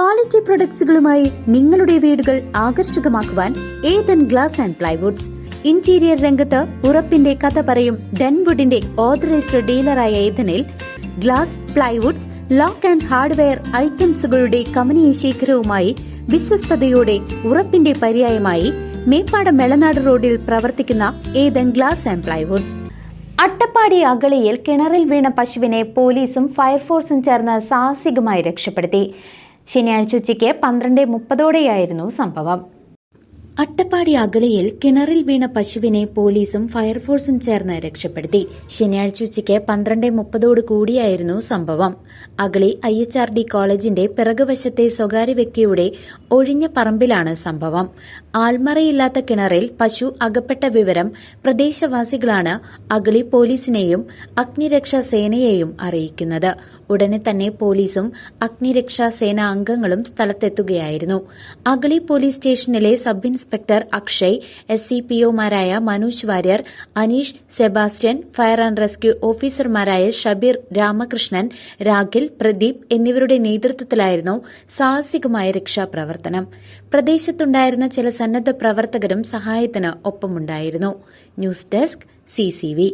Quality പ്രൊഡക്ട്സുകളുമായി നിങ്ങളുടെ വീടുകൾ ആകർഷകമാക്കുവാൻ Ethan glass and plywoods interior രംഗത്ത് ഉറപ്പിന്റെ കഥ പറയും ഡെൻവുഡിന്റെ ഓതറൈസ്ഡ് ഡീലറായ ഏതനിൽ glass plywoods lock and hardware ഐറ്റംസുകളുടെ കമനീയ ശേഖരവുമായി വിശ്വസ്തയോടെ ഉറപ്പിന്റെ പര്യായമായി മേപ്പാടം മെളനാട് റോഡിൽ പ്രവർത്തിക്കുന്ന Ethan glass and plywoods Attappadi അഗളിയിൽ കിണറിൽ വീണ പശുവിനെ പോലീസും ഫയർഫോഴ്സും ചേർന്ന് സാഹസികമായി രക്ഷപ്പെടുത്തി. ശനിയാഴ്ച ഉച്ചയ്ക്ക് പന്ത്രണ്ട് മുപ്പതോടെയായിരുന്നു സംഭവം അട്ടപ്പാടി അഗളിയിൽ കിണറിൽ വീണ പശുവിനെ പോലീസും ഫയർഫോഴ്സും ചേർന്ന് രക്ഷപ്പെടുത്തി. ശനിയാഴ്ച ഉച്ചയ്ക്ക് പന്ത്രണ്ട് മുപ്പതോട് കൂടിയായിരുന്നു സംഭവം. Agali I H R D കോളേജിന്റെ പിറകുവശത്തെ സ്വകാര്യ വ്യക്തിയുടെ ഒഴിഞ്ഞ പറമ്പിലാണ് സംഭവം. ആൾമറയില്ലാത്ത കിണറിൽ പശു അകപ്പെട്ട വിവരം പ്രദേശവാസികളാണ് അഗളി പോലീസിനെയും അഗ്നിരക്ഷാ സേനയെയും അറിയിക്കുന്നത്. ഉടനെ തന്നെ പോലീസും അഗ്നിരക്ഷാ സേന അംഗങ്ങളും സ്ഥലത്തെത്തുകയായിരുന്നു. അഗളി പോലീസ് സ്റ്റേഷനിലെ sub inspector Akshay S C P ഒമാരായ Manoj Warrier Aneesh Sebastian fire and rescue ഓഫീസർമാരായ ഷബീർ രാമകൃഷ്ണൻ രാഖിൽ പ്രദീപ് എന്നിവരുടെ നേതൃത്വത്തിലായിരുന്നു സാഹസികമായ രക്ഷാപ്രവർത്തനം. പ്രദേശത്തുണ്ടായിരുന്ന ചില സന്നദ്ധ പ്രവർത്തകരും സഹായത്തിന് ഒപ്പമുണ്ടായിരുന്നു. News desk CCV